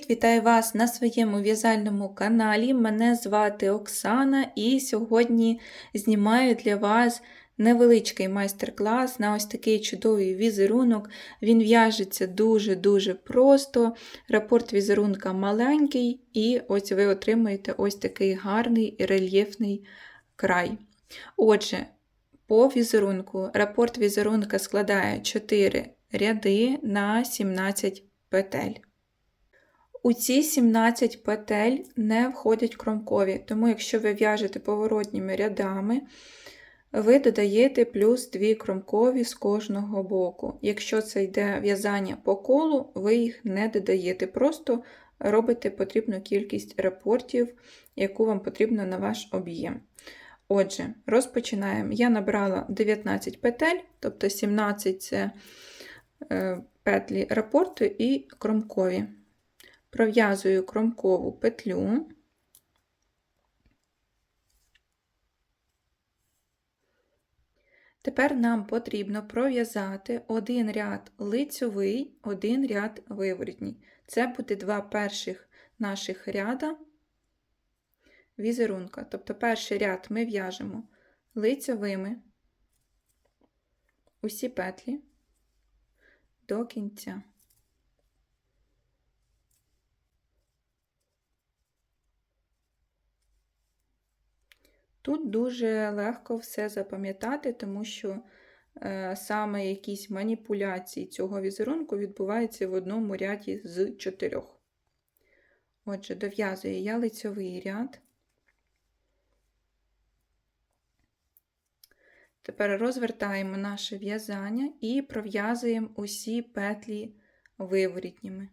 Привіт! Вітаю вас на своєму в'язальному каналі. Мене звати Оксана, і сьогодні знімаю для вас невеличкий майстер-клас на ось такий чудовий візерунок. Він в'яжеться дуже-дуже просто. Рапорт візерунка маленький, і ось ви отримаєте ось такий гарний і рельєфний край. Отже, по візерунку рапорт візерунка складає 4 ряди на 17 петель. У ці 17 петель не входять кромкові, тому якщо ви в'яжете поворотніми рядами, ви додаєте плюс 2 кромкові з кожного боку. Якщо це йде в'язання по колу, ви їх не додаєте, просто робите потрібну кількість рапортів, яку вам потрібно на ваш об'єм. Отже, розпочинаємо. Я набрала 19 петель, тобто 17 це петлі рапорту і кромкові пров'язую кромкову петлю. Тепер нам потрібно пров'язати один ряд лицьовий, один ряд виворотній. Це буде два перших наших ряда візерунка. Тобто перший ряд ми в'яжемо лицьовими усі петлі до кінця. Тут дуже легко все запам'ятати, тому що е, саме якісь маніпуляції цього візерунку відбуваються в одному ряді з чотирьох. Отже, дов'язую я лицьовий ряд. Тепер розвертаємо наше в'язання і пров'язуємо усі петлі виворітніми.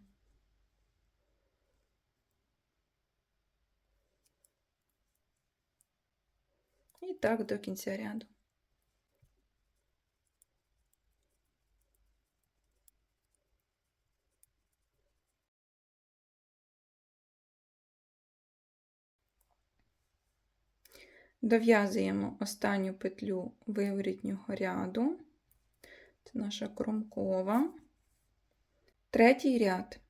І так до кінця ряду. Дов'язуємо останню петлю виворітнього ряду, це наша кромкова. Третій ряд.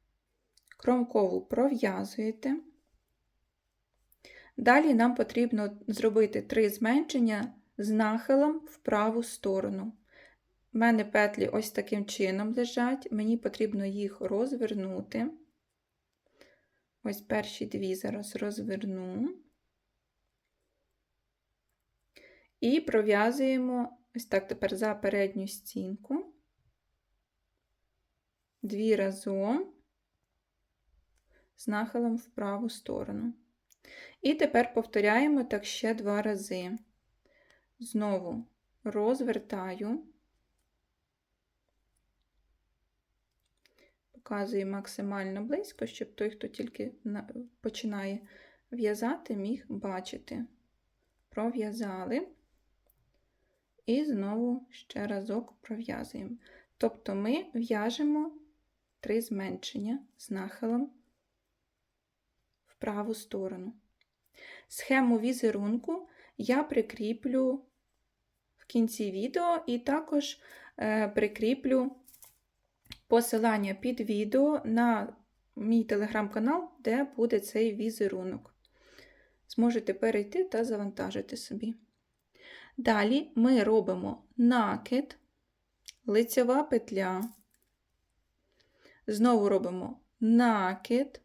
Кромкову пров'язуєте. Далі нам потрібно зробити три зменшення з нахилом в праву сторону. У мене петлі ось таким чином лежать, мені потрібно їх розвернути. Ось перші дві зараз розверну. І пров'язуємо ось так тепер за передню стінку, дві разом з нахилом в праву сторону. І тепер повторяємо так ще два рази. Знову розвертаю, показую максимально близько, щоб той, хто тільки починає в'язати, міг бачити. Пров'язали. І знову ще разок пров'язуємо. Тобто ми в'яжемо три зменшення з нахилом праву сторону. Схему візерунку я прикріплю в кінці відео, і також е, прикріплю посилання під відео на мій телеграм-канал, де буде цей візерунок. Зможете перейти та завантажити собі. Далі ми робимо накид, лицева петля, знову робимо накид,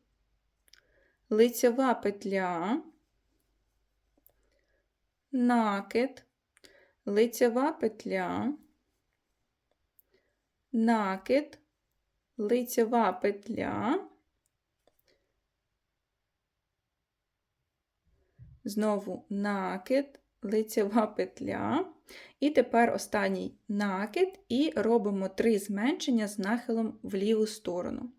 лицева петля, накид, лицева петля, накид, лицева петля, знову накид, лицева петля, і тепер останній накид, і робимо три зменшення з нахилом в ліву сторону.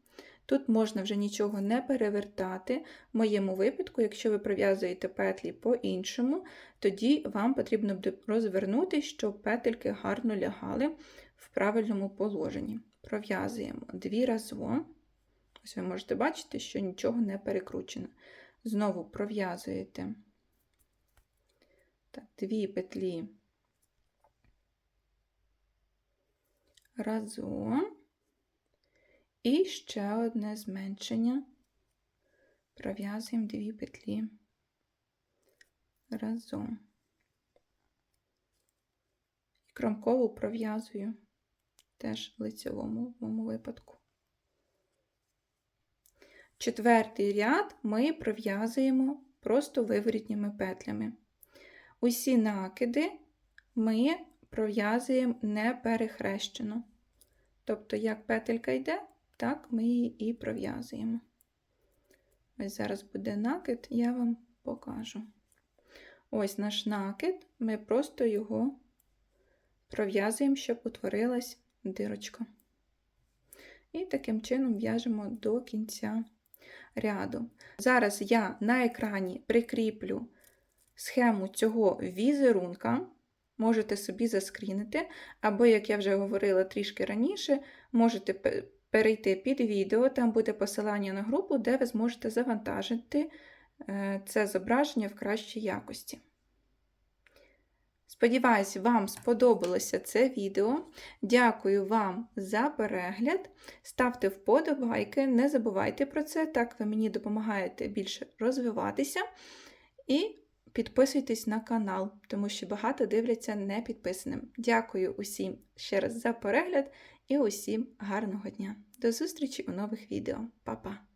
Тут можна вже нічого не перевертати. В моєму випадку, якщо ви прив'язуєте петлі по-іншому, тоді вам потрібно розвернути, щоб петельки гарно лягали в правильному положенні. Пров'язуємо дві разом. Ось ви можете бачити, що нічого не перекручено. Знову пров'язуєте дві петлі разом. І ще одне зменшення пров'язуємо дві петлі разом. І кромкову пров'язую теж в лицьовому в моєму випадку. Четвертий ряд ми пров'язуємо просто виворітніми петлями. Усі накиди ми пров'язуємо не перехрещено. Тобто, як петелька йде, так ми її і пров'язуємо. Ось зараз буде накид, я вам покажу. Ось наш накид, ми просто його пров'язуємо, щоб утворилась дирочка. І таким чином в'яжемо до кінця ряду. Зараз я на екрані прикріплю схему цього візерунка. Можете собі заскрінити, або, як я вже говорила трішки раніше, можете перейти під відео, там буде посилання на групу, де ви зможете завантажити е, це зображення в кращій якості. Сподіваюсь, вам сподобалося це відео. Дякую вам за перегляд. Ставте вподобайки, не забувайте про це, так ви мені допомагаєте більше розвиватися. І підписуйтесь на канал, тому що багато дивляться не підписаним. Дякую усім ще раз за перегляд і усім гарного дня. До зустрічі у нових відео. Па-па!